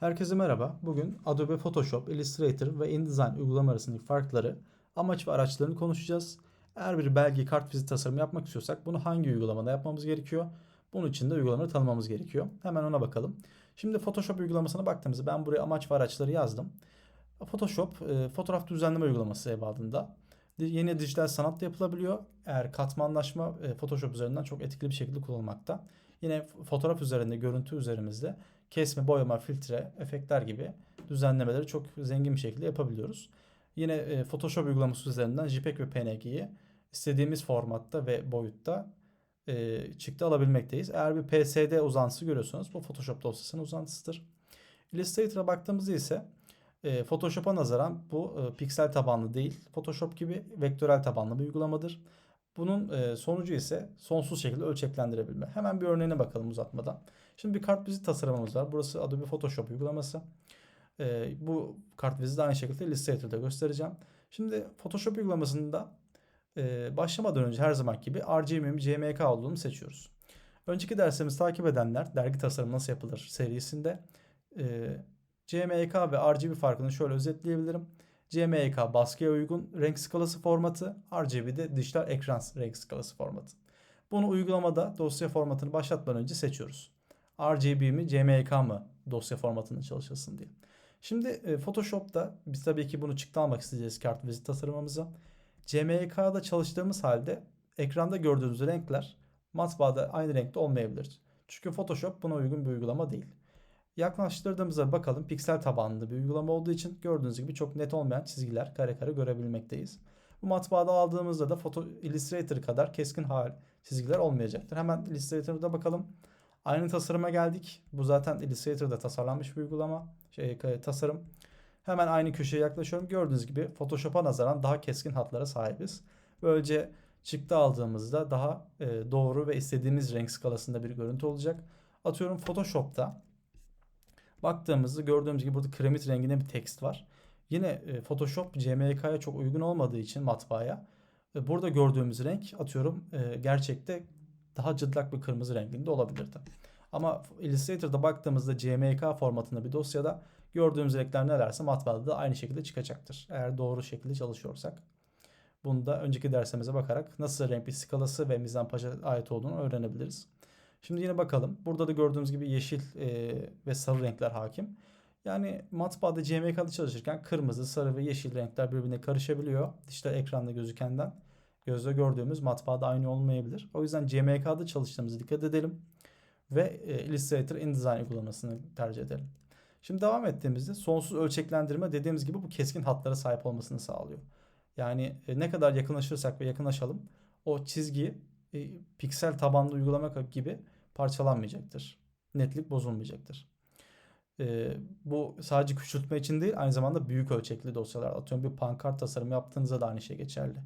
Herkese merhaba. Bugün Adobe Photoshop, Illustrator ve InDesign uygulama arasındaki farkları, amaç ve araçlarını konuşacağız. Eğer bir belge kartvizit tasarımı yapmak istiyorsak bunu hangi uygulamada yapmamız gerekiyor? Bunun için de uygulamaları tanımamız gerekiyor. Hemen ona bakalım. Şimdi Photoshop uygulamasına baktığımızda ben buraya amaç ve araçları yazdım. Photoshop e, fotoğraf düzenleme uygulaması evadında. Yeni dijital sanat da yapılabiliyor. Eğer katmanlaşma e, Photoshop üzerinden çok etkili bir şekilde kullanılmakta. Yine fotoğraf üzerinde, görüntü üzerimizde kesme, boyama, filtre, efektler gibi düzenlemeleri çok zengin bir şekilde yapabiliyoruz. Yine e, Photoshop uygulaması üzerinden JPEG ve PNG'yi istediğimiz formatta ve boyutta e, çıktı alabilmekteyiz. Eğer bir PSD uzantısı görüyorsanız bu Photoshop dosyasının uzantısıdır. Illustrator'a baktığımızda ise e, Photoshop'a nazaran bu piksel tabanlı değil. Photoshop gibi vektörel tabanlı bir uygulamadır. Bunun e, sonucu ise sonsuz şekilde ölçeklendirebilme. Hemen bir örneğine bakalım uzatmadan. Şimdi bir kartvizit tasarımımız var. Burası Adobe Photoshop uygulaması. E, bu kartviziti de aynı şekilde Illustrator'da göstereceğim. Şimdi Photoshop uygulamasında e, başlamadan önce her zaman gibi RGB'nin CMYK olduğunu seçiyoruz. Önceki dersimizi takip edenler dergi tasarımı nasıl yapılır serisinde CMYK ve RGB farkını şöyle özetleyebilirim. CMYK baskıya uygun renk skalası formatı, RGB de dijital ekran renk skalası formatı. Bunu uygulamada dosya formatını başlatmadan önce seçiyoruz. RGB mi CMYK mı dosya formatında çalışılsın diye. Şimdi e, Photoshop'ta biz tabii ki bunu çıktı almak isteyeceğiz kartvizit tasarımımıza. CMYK'da çalıştığımız halde ekranda gördüğünüz renkler matbaada aynı renkte olmayabilir. Çünkü Photoshop buna uygun bir uygulama değil. Yaklaştırdığımızda bakalım piksel tabanlı bir uygulama olduğu için gördüğünüz gibi çok net olmayan çizgiler kare kare görebilmekteyiz. Bu matbaada aldığımızda da Photo Illustrator kadar keskin hal çizgiler olmayacaktır. Hemen Illustrator'da bakalım. Aynı tasarıma geldik. Bu zaten Illustrator'da tasarlanmış bir uygulama, şey, tasarım. Hemen aynı köşeye yaklaşıyorum. Gördüğünüz gibi Photoshop'a nazaran daha keskin hatlara sahibiz. Böylece çıktı aldığımızda daha e, doğru ve istediğimiz renk skalasında bir görüntü olacak. Atıyorum Photoshop'ta baktığımızda gördüğümüz gibi burada kremit renginde bir tekst var. Yine e, Photoshop CMYK'ya çok uygun olmadığı için matbaaya e, burada gördüğümüz renk atıyorum e, gerçekte daha cıdlak bir kırmızı renginde olabilirdi. Ama Illustrator'da baktığımızda CMYK formatında bir dosyada gördüğümüz renkler nelerse matbaada da aynı şekilde çıkacaktır. Eğer doğru şekilde çalışıyorsak. Bunu da önceki dersimize bakarak nasıl renk bir skalası ve mizanpaja ait olduğunu öğrenebiliriz. Şimdi yine bakalım. Burada da gördüğümüz gibi yeşil e, ve sarı renkler hakim. Yani matbaada CMYK'da çalışırken kırmızı, sarı ve yeşil renkler birbirine karışabiliyor. İşte ekranda gözükenden gözle gördüğümüz matbaada aynı olmayabilir. O yüzden CMYK'da çalıştığımızı dikkat edelim. Ve e, Illustrator InDesign uygulamasını tercih edelim. Şimdi devam ettiğimizde sonsuz ölçeklendirme dediğimiz gibi bu keskin hatlara sahip olmasını sağlıyor. Yani e, ne kadar yakınlaşırsak ve yakınlaşalım o çizgi e, piksel tabanlı uygulama gibi parçalanmayacaktır. Netlik bozulmayacaktır. E, bu sadece küçültme için değil aynı zamanda büyük ölçekli dosyalar. Atıyorum bir pankart tasarımı yaptığınızda da aynı şey geçerli.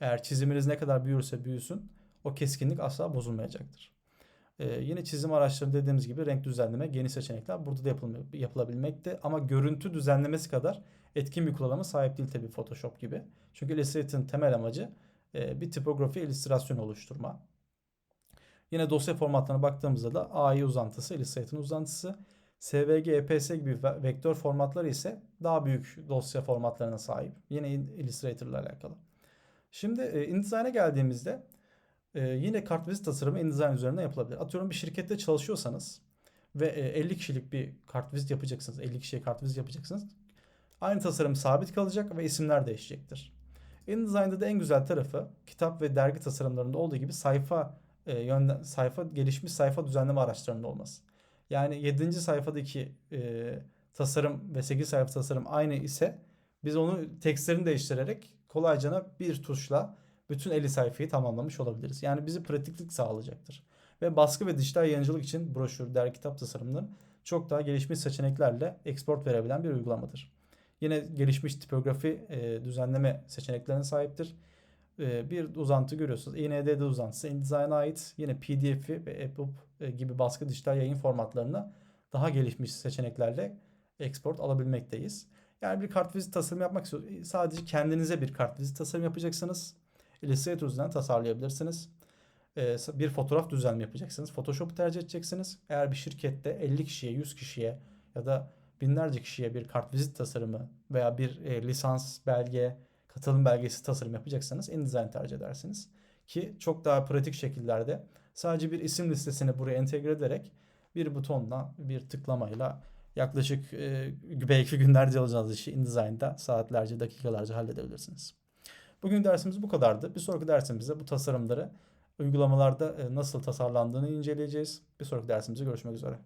Eğer çiziminiz ne kadar büyürse büyüsün o keskinlik asla bozulmayacaktır. Ee, yine çizim araçları dediğimiz gibi renk düzenleme, geniş seçenekler burada da yapılabilmekte. Ama görüntü düzenlemesi kadar etkin bir kullanıma sahip değil tabii Photoshop gibi. Çünkü Illustrator'ın temel amacı bir tipografi illüstrasyon oluşturma. Yine dosya formatlarına baktığımızda da AI uzantısı, Illustrator'ın uzantısı. SVG, EPS gibi vektör formatları ise daha büyük dosya formatlarına sahip. Yine Illustrator ile alakalı. Şimdi e, InDesign'a geldiğimizde e, yine kartvizit tasarımı InDesign üzerinden yapılabilir. Atıyorum bir şirkette çalışıyorsanız ve e, 50 kişilik bir kartvizit yapacaksınız. 50 kişiye kartvizit yapacaksınız. Aynı tasarım sabit kalacak ve isimler değişecektir. InDesign'da da en güzel tarafı kitap ve dergi tasarımlarında olduğu gibi sayfa e, yönden, sayfa gelişmiş sayfa düzenleme araçlarında olması. Yani 7. sayfadaki e, tasarım ve 8 sayfa tasarım aynı ise biz onu tekstlerini değiştirerek kolayca bir tuşla bütün 50 sayfayı tamamlamış olabiliriz. Yani bizi pratiklik sağlayacaktır. Ve baskı ve dijital yayıncılık için broşür, dergi, kitap tasarımları çok daha gelişmiş seçeneklerle export verebilen bir uygulamadır. Yine gelişmiş tipografi e, düzenleme seçeneklerine sahiptir. E, bir uzantı görüyorsunuz. INDD uzantısı InDesign'a ait yine PDF'i ve EPUB e, gibi baskı dijital yayın formatlarına daha gelişmiş seçeneklerle export alabilmekteyiz. Yani bir kartvizit tasarım yapmak istiyorsanız sadece kendinize bir kartvizit tasarım yapacaksınız. Illustrator üzerinden tasarlayabilirsiniz. Ee, bir fotoğraf düzenleme yapacaksınız. Photoshop'u tercih edeceksiniz. Eğer bir şirkette 50 kişiye, 100 kişiye ya da binlerce kişiye bir kartvizit tasarımı veya bir e, lisans belge, katılım belgesi tasarım yapacaksanız InDesign tercih edersiniz. Ki çok daha pratik şekillerde sadece bir isim listesini buraya entegre ederek bir butonla, bir tıklamayla yaklaşık e, belki günlerce alacağınız işi InDesign'da saatlerce, dakikalarca halledebilirsiniz. Bugün dersimiz bu kadardı. Bir sonraki dersimizde bu tasarımları uygulamalarda e, nasıl tasarlandığını inceleyeceğiz. Bir sonraki dersimizde görüşmek üzere.